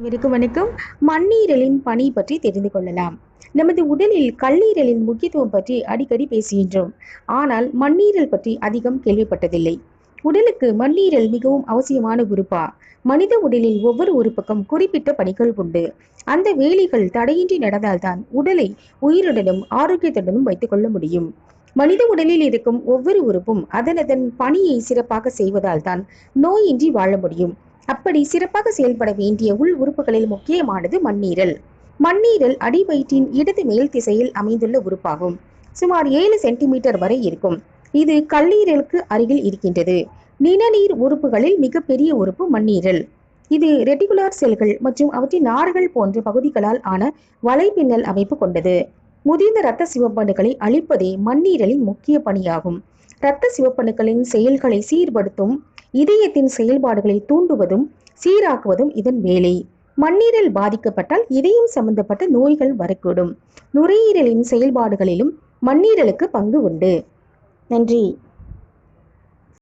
இவருக்கு வணக்கம். மண்ணீரலின் பணி பற்றி தெரிந்து கொள்ளலாம். நமது உடலில் கல்லீரலின் முக்கியத்துவம் பற்றி அடிக்கடி பேசுகின்றோம். ஆனால் மண்ணீரல் பற்றி அதிகம் கேள்விப்பட்டதில்லை. உடலுக்கு மண்ணீரல் மிகவும் அவசியமான உறுப்பா? மனித உடலில் ஒவ்வொரு உறுப்புக்கும் குறிப்பிட்ட பணிகள் உண்டு. அந்த வேலைகள் தடையின்றி நடந்தால்தான் உடலை உயிருடனும் ஆரோக்கியத்துடனும் வைத்துக் கொள்ள முடியும். மனித உடலில் இருக்கும் ஒவ்வொரு உறுப்பும் அதனதன் பணியை சிறப்பாக செய்வதால் தான் நோயின்றி வாழ முடியும். அப்படி சிறப்பாக செயல்பட வேண்டிய உள் உறுப்புகளில் முக்கியமானது மண்ணீரல். மண்ணீரல் அடிவயிற்றின் இடது மேல் திசையில் அமைந்துள்ள உறுப்பாகும். சுமார் ஏழு சென்டிமீட்டர் வரை இருக்கும். இது கல்லீரலுக்கு அருகில் இருக்கின்றது. நிணநீர் உறுப்புகளில் மிகப்பெரிய உறுப்பு மண்ணீரல். இது ரெட்டிகுலார் செல்கள் மற்றும் அவற்றின் நார்கள் போன்ற பகுதிகளால் ஆன வலைப்பின்னல் அமைப்பு கொண்டது. முதிர்ந்த இரத்த சிவப்பணுக்களை அழிப்பதே மண்ணீரலின் முக்கிய பணியாகும். இரத்த சிவப்பணுக்களின் செயல்களை சீர்படுத்தும் இதயத்தின் செயல்பாடுகளை தூண்டுவதும் சீராக்குவதும் இதன் வேலை. மண்ணீரல் பாதிக்கப்பட்டால் இதயம் சம்பந்தப்பட்ட நோய்கள் வரக்கூடும். நுரையீரலின் செயல்பாடுகளிலும் மண்ணீரலுக்கு பங்கு உண்டு. நன்றி.